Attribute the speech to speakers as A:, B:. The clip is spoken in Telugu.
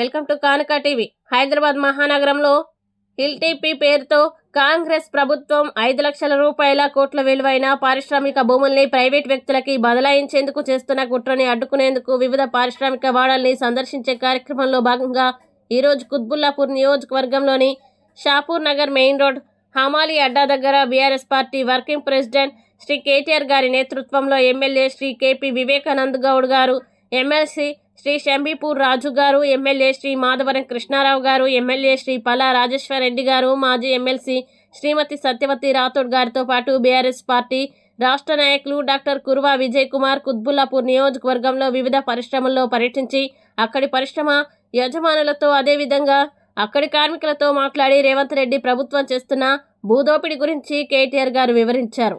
A: Welcome to Kanuka TV. Hyderabad మహానగరంలో హిల్టీపీ పేరుతో కాంగ్రెస్ ప్రభుత్వం ఐదు లక్షల రూపాయల కోట్ల విలువైన పారిశ్రామిక భూముల్ని ప్రైవేట్ వ్యక్తులకి బదలాయించేందుకు చేస్తున్న కుట్రని అడ్డుకునేందుకు వివిధ పారిశ్రామిక వాడల్ని సందర్శించే కార్యక్రమంలో భాగంగా ఈరోజు కుత్బుల్లాపూర్ నియోజకవర్గంలోని షాపూర్ నగర్ మెయిన్ రోడ్ హమాలి అడ్డా దగ్గర BRS party working president Shri KTR గారి నేతృత్వంలో ఎమ్మెల్యే శ్రీ కేపీ వివేకానంద్ గౌడ్ గారు ఎమ్మెల్సీ శ్రీ శంబీపూర్ రాజు గారు ఎమ్మెల్యే శ్రీ మాధవరం కృష్ణారావు గారు ఎమ్మెల్యే శ్రీ పలా రాజేశ్వరరెడ్డి గారు మాజీ ఎమ్మెల్సీ శ్రీమతి సత్యవతి రాథోడ్ గారితో పాటు బీఆర్ఎస్ పార్టీ రాష్ట్ర నాయకులు డాక్టర్ కుర్వా విజయ్ కుమార్ కుత్బుల్లాపూర్ నియోజకవర్గంలో వివిధ పరిశ్రమల్లో పర్యటించి అక్కడి పరిశ్రమ యజమానులతో అదేవిధంగా అక్కడి కార్మికులతో మాట్లాడి రేవంత్ రెడ్డి ప్రభుత్వం చేస్తున్న భూదోపిడి గురించి కేటీఆర్ గారు వివరించారు.